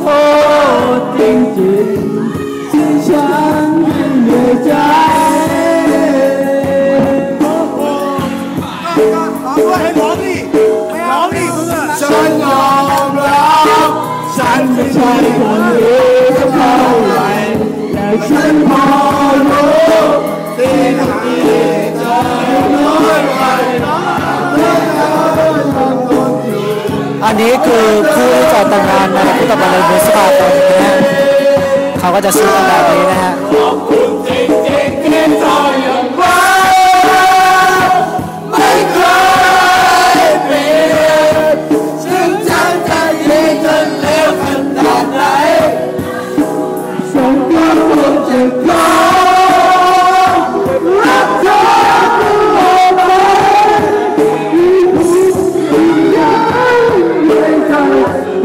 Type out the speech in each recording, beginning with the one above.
โทษจริงๆที่ฉันยังเดือยใจฉันยอมรับฉันไม่ใช่คนเลว อันนี้คือผู้ที่จะแต่งงานในพุทธบัณฑิตบุษบาตอนนี้เขาก็จะซื้อกันแบบนี้นะฮะ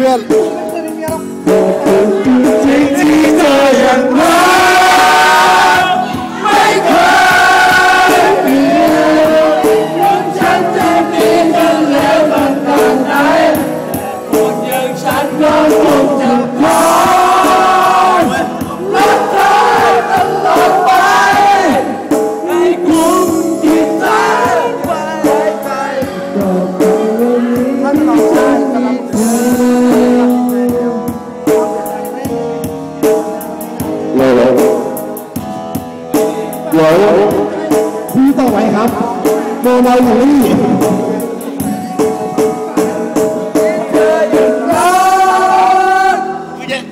ท เดี๋ยวพี่ต่อไปครับโมนาลี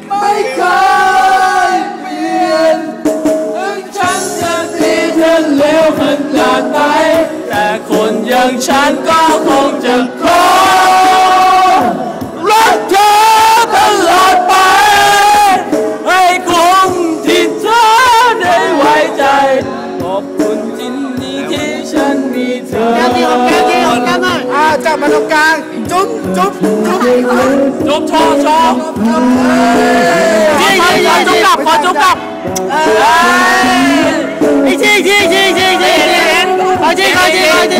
ไม่เคยเปลี่ยนถึงฉันจะดีจะเลวขนาดไหนแต่คนอย่างฉันก็คงจะ ฉันมีเธอแก้มดีของแก้มดีของแก้มหน่อยอ่าจับมาตรงกลาง จุ๊บจุ๊บจุ๊บจบชอชอยี่ยี่ยี่จุ๊บกลับขอจุ๊บกลับอีกทีอีกทีอีกทีอีกทีอีกทีขอจีขอจีขอจี